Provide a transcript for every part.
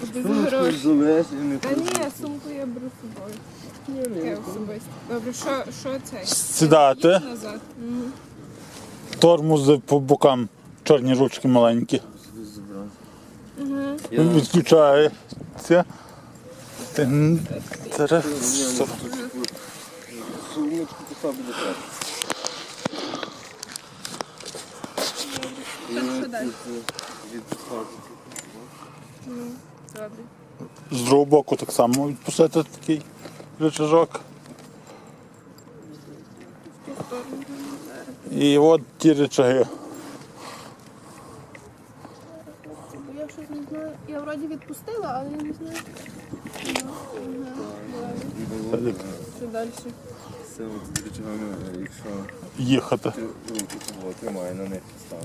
Без грошей. Та ні, сумку я беру з собою. Таке особисто. Добре, що, що це? Сідати, Назад. Мгм. тормози по бокам, чорні ручки маленькі. Мгм. Я Відключається. Тин- тара- сумочку до тебе. Так, що далі? Відпускати. Ну, добре. З другого боку так само відпустити такий рычажок. І от ті рычаги. Бо я щось не знаю. Я вроді відпустила, але я не знаю. Що далі? Це от речагами, якщо Їхати. ти руку того на них став.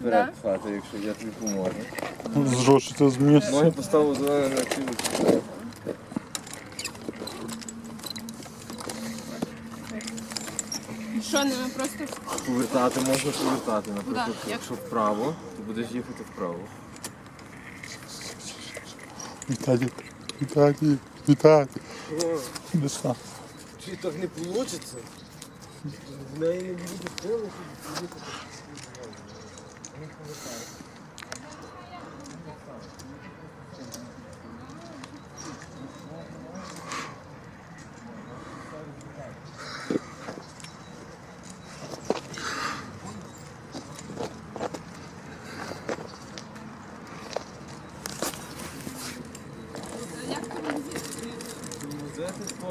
Вперед хати, якщо я тобі поможу. Зрушити з місця. Ноги поставив на цю. Що, не ми просто Повертати можна повертати. Наприклад, Куди? якщо вправо, то будеш їхати вправо. Віталій, Віталій, Віталій. Де сам? Чи так не вийде? В неї не буде сили,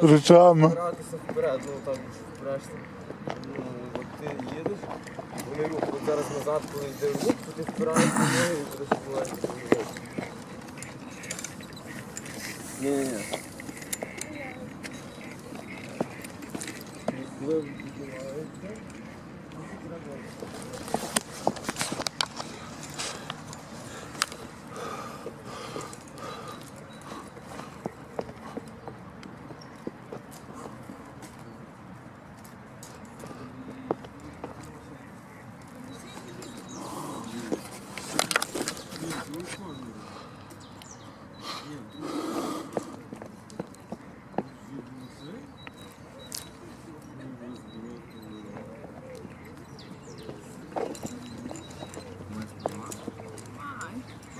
Речами. Гратися вперед, ну так впрешся. Вони рух, от зараз назад, коли йде рух, то ти впираєшся ноги і будеш полегше. Ні, ні, ні. Коли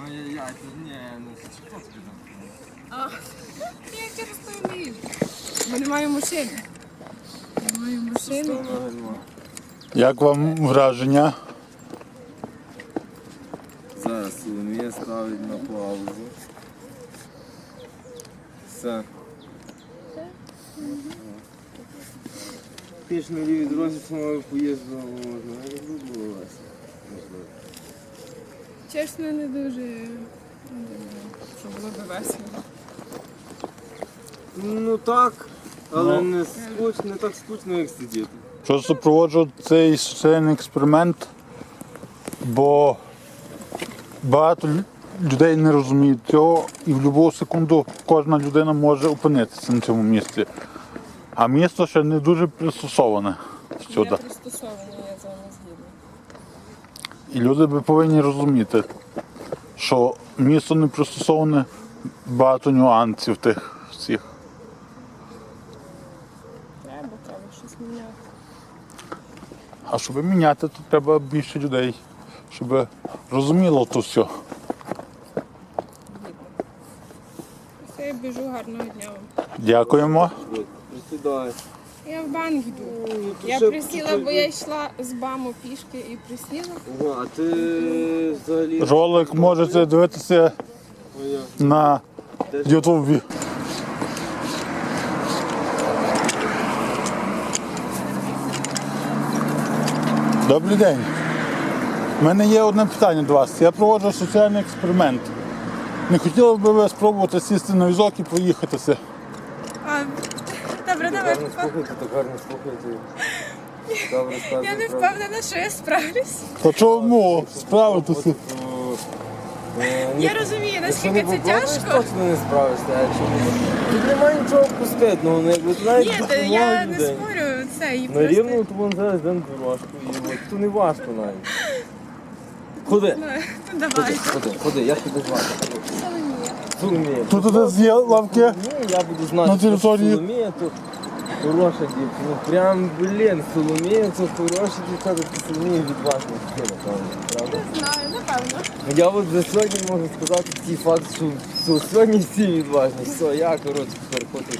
піднімаєшся, Ай-яй-яй, це ні, ну хто тобі там? Я через то вмію. Бо не маю машини. Не маю машини. Як вам враження? Зараз Соломія ставить на паузу. Все. Ж на лівій дорозі самою поїздила можна. Я люблю весело. Можливо. Чесно, не дуже. не думаю, Що було би весело. Ну так, але Ну. не скучно, не так скучно, як сидіти. Що супроводжу цей соціальний експеримент, бо багато людей не розуміють цього, і в будь-яку секунду кожна людина може опинитися на цьому місці. А місто ще не дуже пристосоване сюди. Я пристосована, я з вами згідна. І люди би повинні розуміти, що місто не пристосоване багато нюансів тих всіх. Треба, треба щось міняти. А щоб міняти, то треба більше людей, щоб розуміло то все. Все, я біжу гарного дня вам. Дякуємо. Присідай. Я в банк йду. Я присіла, бо я йшла з баму пішки і присіла. Ага, а ти взагалі. Ролик можете дивитися Ой, на Ютубі. Добрий день. У мене є одне питання до вас. Я проводжу соціальний експеримент. Не хотіли б ви спробувати сісти на візок і проїхатися? Гарно слухайте, так гарно слухайте. Добре, Я не впевнена, що я справлюсь. Та чому справитися? Е, Я розумію, наскільки це тяжко. точно не справишся. А не- Тут немає нічого пуститного, ну якби навіть Ні, та я не людей. спорю, це і На рівну просто. зараз йдемо дорожку, і от то не важко навіть. Ходи, Ну, ходи, давай. ходи, ходи, я тебе звати. Соломія. Соломія. Тут десь є лавки. Ні, я буду знати, На території. що Соломія то хороша дівчина. Ну прям, блін, Соломія то хороша дівчата, то Соломія відважна дівчина, напевно, правда? Знаю, напевно. Я от за сьогодні можу сказати цей факт, що, що сьогодні всі відважні. Все, я, коротше, переходжу.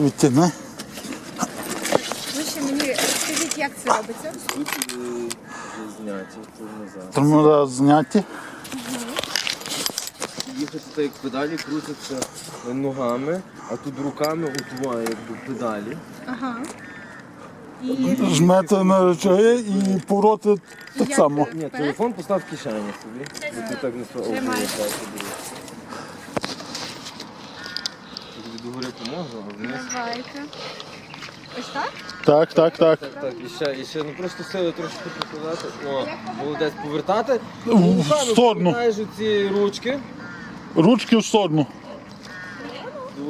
Відтяни. Ви ще мені скажіть, як це робиться? Тут е, зняті, тормоза. Тормоза зняті. Їхати так як педалі крутяться ногами, а тут руками утвоє якби педалі. Ага. І Жмете на речаги і повороти так само. Ні, телефон постав в кишені собі. І ти так не. А вниз. давайте. Ось так? Так, так, так. Так, так, і ще, і ще, ну просто сили трошки покладати. О, молодець, повертати. В сторону. повертаєш ці ручки. Ручки в сторону.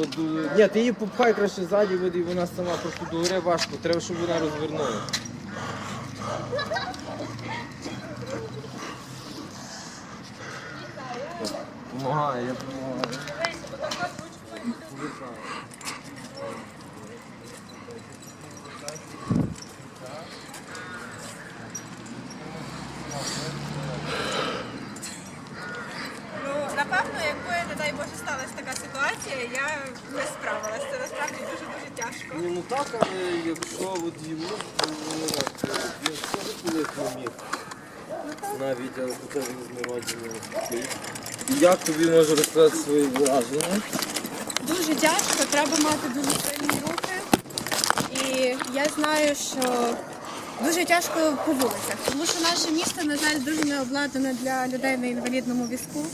От, е, Ні, ти її попхай краще ззаді, от, і вона сама просто догори важко. Треба, щоб вона розвернула. Помагає, я допомагаю. Ну, напевно, якби, не дай Боже, сталася така ситуація, я не справилася. Це насправді дуже-дуже тяжко. Ні, ну так, але якщо от йому, то ну, він теж колись не міг. Навіть але хоча він з народження такий. Як тобі можу розказати свої враження? Дуже тяжко, треба мати дуже сильні руки. І я знаю, що дуже тяжко по вулицях, тому що наше місто, на жаль, дуже не обладнане для людей на інвалідному візку.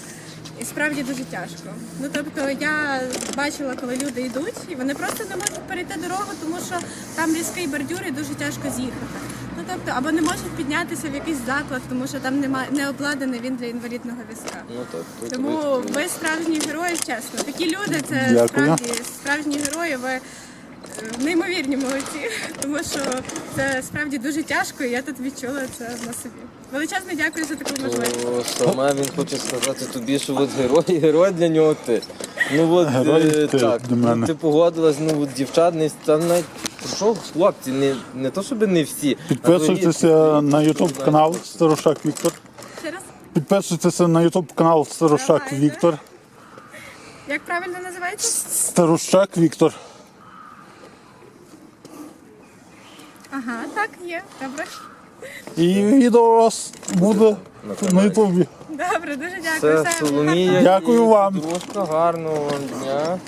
І справді дуже тяжко. Ну тобто я бачила, коли люди йдуть, і вони просто не можуть перейти дорогу, тому що там різкий бордюр і дуже тяжко з'їхати. Тобто, або не можуть піднятися в якийсь заклад, тому що там немає не обладнаний він для інвалідного візка. Ну так, то Тому ви справжні герої, чесно. Такі люди це Дякую. справді справжні герої. Ви е, неймовірні молодці, тому що це справді дуже тяжко, і я тут відчула це на собі. Величезне дякую за таку можливість. О, саме він хоче сказати тобі, що от герой, герой для нього ти. Ну от Герой е, ти так, мене. ти погодилась, ну от дівчат не там навіть що хлопці, не, не то щоб не всі. Підписуйтеся на YouTube канал Старошак Віктор. Ще раз, Підписуйтеся на YouTube канал Старошак Віктор. як правильно називається? Старощак Віктор. Ага, так, є. Добре. І відео у вас буде на Ютубі. Добре, дуже дякую. Це Все, Соломія. Дякую вам. Дружка, гарного вам дня.